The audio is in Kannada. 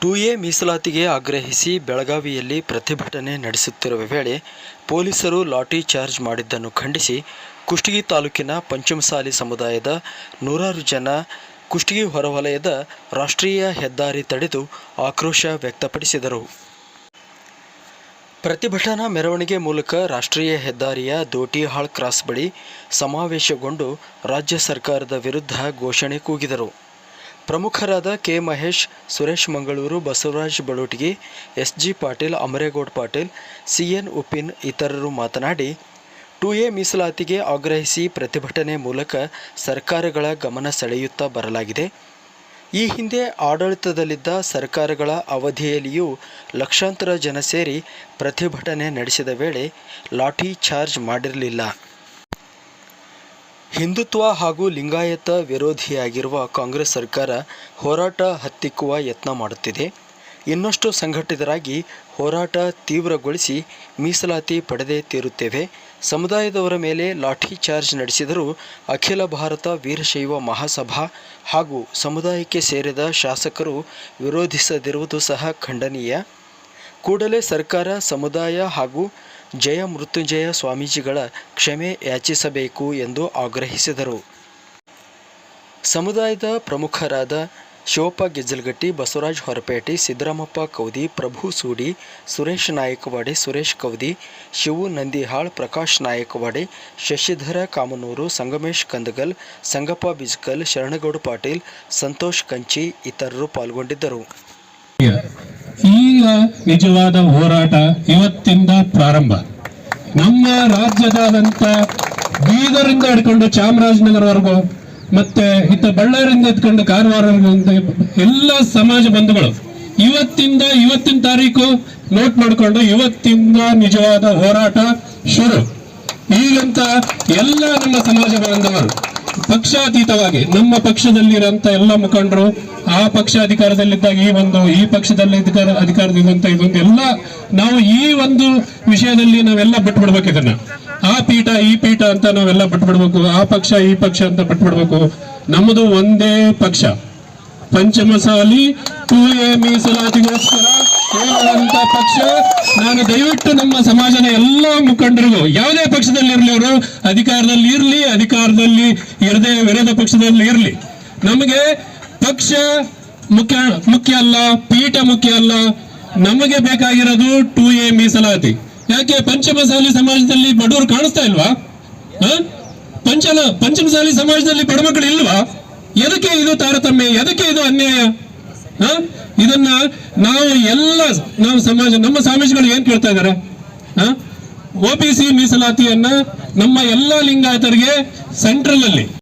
ಟು ಎ ಮೀಸಲಾತಿಗೆ ಆಗ್ರಹಿಸಿ ಬೆಳಗಾವಿಯಲ್ಲಿ ಪ್ರತಿಭಟನೆ ನಡೆಸುತ್ತಿರುವ ವೇಳೆ ಪೊಲೀಸರು ಲಾಠಿ ಚಾರ್ಜ್ ಮಾಡಿದ್ದನ್ನು ಖಂಡಿಸಿ ಕುಷ್ಟಗಿ ತಾಲೂಕಿನ ಪಂಚಮಸಾಲಿ ಸಮುದಾಯದ ನೂರಾರು ಜನ ಕುಷ್ಟಗಿ ಹೊರವಲಯದ ರಾಷ್ಟ್ರೀಯ ಹೆದ್ದಾರಿ ತಡೆದು ಆಕ್ರೋಶ ವ್ಯಕ್ತಪಡಿಸಿದರು. ಪ್ರತಿಭಟನಾ ಮೆರವಣಿಗೆ ಮೂಲಕ ರಾಷ್ಟ್ರೀಯ ಹೆದ್ದಾರಿಯ ದೋಟಿಹಾಳ್ ಕ್ರಾಸ್ ಬಳಿ ಸಮಾವೇಶಗೊಂಡು ರಾಜ್ಯ ಸರ್ಕಾರದ ವಿರುದ್ಧ ಘೋಷಣೆ ಕೂಗಿದರು. ಪ್ರಮುಖರಾದ K Mahesh, Suresh Mangaluru, Basavaraj Balutagi S G Patil, Amaregowda Patil, C N Upin ಇತರರು ಮಾತನಾಡಿ, ಟು ಎ ಮೀಸಲಾತಿಗೆ ಆಗ್ರಹಿಸಿ ಪ್ರತಿಭಟನೆ ಮೂಲಕ ಸರ್ಕಾರಗಳ ಗಮನ ಸೆಳೆಯುತ್ತಾ ಬರಲಾಗಿದೆ. ಈ ಹಿಂದೆ ಆಡಳಿತದಲ್ಲಿದ್ದ ಸರ್ಕಾರಗಳ ಅವಧಿಯಲ್ಲಿಯೂ ಲಕ್ಷಾಂತರ ಜನ ಸೇರಿ ಪ್ರತಿಭಟನೆ ನಡೆಸಿದ ವೇಳೆ ಲಾಠಿ ಚಾರ್ಜ್ ಮಾಡಿರಲಿಲ್ಲ. ಹಿಂದುತ್ವ ಹಾಗೂ ಲಿಂಗಾಯತ ವಿರೋಧಿಯಾಗಿರುವ ಕಾಂಗ್ರೆಸ್ ಸರ್ಕಾರ ಹೋರಾಟ ಹತ್ತಿಕ್ಕುವ ಯತ್ನ ಮಾಡುತ್ತಿದೆ. ಇನ್ನಷ್ಟು ಸಂಘಟಿತರಾಗಿ ಹೋರಾಟ ತೀವ್ರಗೊಳಿಸಿ ಮೀಸಲಾತಿ ಪಡೆದೇ ತೀರುತ್ತೇವೆ. ಸಮುದಾಯದವರ ಮೇಲೆ ಲಾಠಿ ಚಾರ್ಜ್ ನಡೆಸಿದರೂ ಅಖಿಲ ಭಾರತ ವೀರಶೈವ ಮಹಾಸಭಾ ಹಾಗೂ ಸಮುದಾಯಕ್ಕೆ ಸೇರಿದ ಶಾಸಕರು ವಿರೋಧಿಸದಿರುವುದು ಸಹ ಖಂಡನೀಯ. ಕೂಡಲೇ ಸರ್ಕಾರ, ಸಮುದಾಯ ಹಾಗೂ ಜಯ ಮೃತ್ಯುಂಜಯ ಸ್ವಾಮೀಜಿಗಳ ಕ್ಷಮೆ ಯಾಚಿಸಬೇಕು ಎಂದು ಆಗ್ರಹಿಸಿದರು. ಸಮುದಾಯದ ಪ್ರಮುಖರಾದ ಶಿವಪ್ಪ ಗೆಜ್ಜಲಗಟ್ಟಿ, ಬಸವರಾಜ್ ಹೊರಪೇಟೆ, ಸಿದ್ದರಾಮಪ್ಪ ಕೌದಿ, ಪ್ರಭು ಸೂಡಿ, ಸುರೇಶ್ ನಾಯಕವಾಡೆ, ಸುರೇಶ್ ಕೌದಿ, ಶಿವು ನಂದಿಹಾಳ್, ಪ್ರಕಾಶ್ ನಾಯಕವಾಡೆ, ಶಶಿಧರ ಕಾಮನೂರು, ಸಂಗಮೇಶ್ ಕಂದಗಲ್, ಸಂಗಪ್ಪ ಬಿಜ್ಕಲ್, ಶರಣಗೌಡ ಪಾಟೀಲ್, ಸಂತೋಷ್ ಕಂಚಿ ಇತರರು ಪಾಲ್ಗೊಂಡಿದ್ದರು. ಈಗ ನಿಜವಾದ ಹೋರಾಟ ಇವತ್ತಿಂದ ಪ್ರಾರಂಭ. ನಮ್ಮ ರಾಜ್ಯದಾದಂತ ಬೀದರಿಂದ ಹಿಡ್ಕೊಂಡು ಚಾಮರಾಜನಗರವರೆಗೂ, ಮತ್ತೆ ಇತ್ತ ಬಳ್ಳಾರಿಯಿಂದ ಎತ್ಕೊಂಡು ಕಾರವಾರ ಎಲ್ಲ ಸಮಾಜ ಬಂಧುಗಳು, ಇವತ್ತಿಂದ ಇವತ್ತಿನ ತಾರೀಕು ನೋಟ್ ಮಾಡಿಕೊಂಡು ಇವತ್ತಿಂದ ನಿಜವಾದ ಹೋರಾಟ ಶುರು. ಈಗಂತ ಎಲ್ಲ ನಮ್ಮ ಸಮಾಜ ಬಾಂಧವರು ಪಕ್ಷಾತೀತವಾಗಿ, ನಮ್ಮ ಪಕ್ಷದಲ್ಲಿರೋಂಥ ಎಲ್ಲ ಮುಖಂಡರು, ಆ ಪಕ್ಷ ಅಧಿಕಾರದಲ್ಲಿದ್ದಾಗ ಈ ಒಂದು, ಈ ಪಕ್ಷದಲ್ಲಿ ಅಧಿಕಾರ ಅಧಿಕಾರದಿದ್ದಂತ ಇದೊಂದು ಎಲ್ಲ, ನಾವು ಈ ಒಂದು ವಿಷಯದಲ್ಲಿ ನಾವೆಲ್ಲ ಬಿಟ್ಬಿಡ್ಬೇಕು ಇದನ್ನ. ಆ ಪೀಠ, ಈ ಪೀಠ ಅಂತ ನಾವೆಲ್ಲ ಬಿಟ್ಬಿಡ್ಬೇಕು, ಆ ಪಕ್ಷ, ಈ ಪಕ್ಷ ಅಂತ ಬಿಟ್ಬಿಡ್ಬೇಕು. ನಮ್ಮದು ಒಂದೇ ಪಕ್ಷ. ಪಂಚಮಸಾಲಿ ಟು ಎ ಮೀಸಲಾತಿಗೋಸ್ಕರ ಹೋರಾಡುವಂತ ಪಕ್ಷ, ನಾನು ದಯವಿಟ್ಟು ನಮ್ಮ ಸಮಾಜದ ಎಲ್ಲ ಮುಖಂಡರಿಗೂ, ಯಾವುದೇ ಪಕ್ಷದಲ್ಲಿ ಇರಲಿ ಅವರು, ಅಧಿಕಾರದಲ್ಲಿ ಇರಲಿ, ಅಧಿಕಾರದಲ್ಲಿ ಇರದೆ ವಿರೋಧ ಪಕ್ಷದಲ್ಲಿ ಇರಲಿ. ನಮಗೆ ಪಕ್ಷ ಮುಖ್ಯ ಮುಖ್ಯ ಅಲ್ಲ, ಪೀಠ ಮುಖ್ಯ ಅಲ್ಲ, ನಮಗೆ ಬೇಕಾಗಿರೋದು ಟು ಎ ಮೀಸಲಾತಿ. ಯಾಕೆ? ಪಂಚಮಸಾಲಿ ಸಮಾಜದಲ್ಲಿ ಬಡವರು ಕಾಣಿಸ್ತಾ ಇಲ್ವಾ? ಪಂಚಲ, ಪಂಚಮಸಾಲಿ ಸಮಾಜದಲ್ಲಿ ಬಡಮಕ್ಕಳು ಇಲ್ವಾ? ಎದಕ್ಕೆ ಇದು ತಾರತಮ್ಯ? ಎದಕ್ಕೆ ಇದು ಅನ್ಯಾಯ? ಇದನ್ನ ನಾವು ಎಲ್ಲ ನಾವು ಸಮಾಜ, ನಮ್ಮ ಸಮಾಜಗಳು ಏನ್ ಕೇಳ್ತಾ ಇದಾರೆ? ಒ ಪಿ ಸಿ ಮೀಸಲಾತಿಯನ್ನ ನಮ್ಮ ಎಲ್ಲ ಲಿಂಗಾಯತರಿಗೆ ಸೆಂಟ್ರಲ್ ಅಲ್ಲಿ.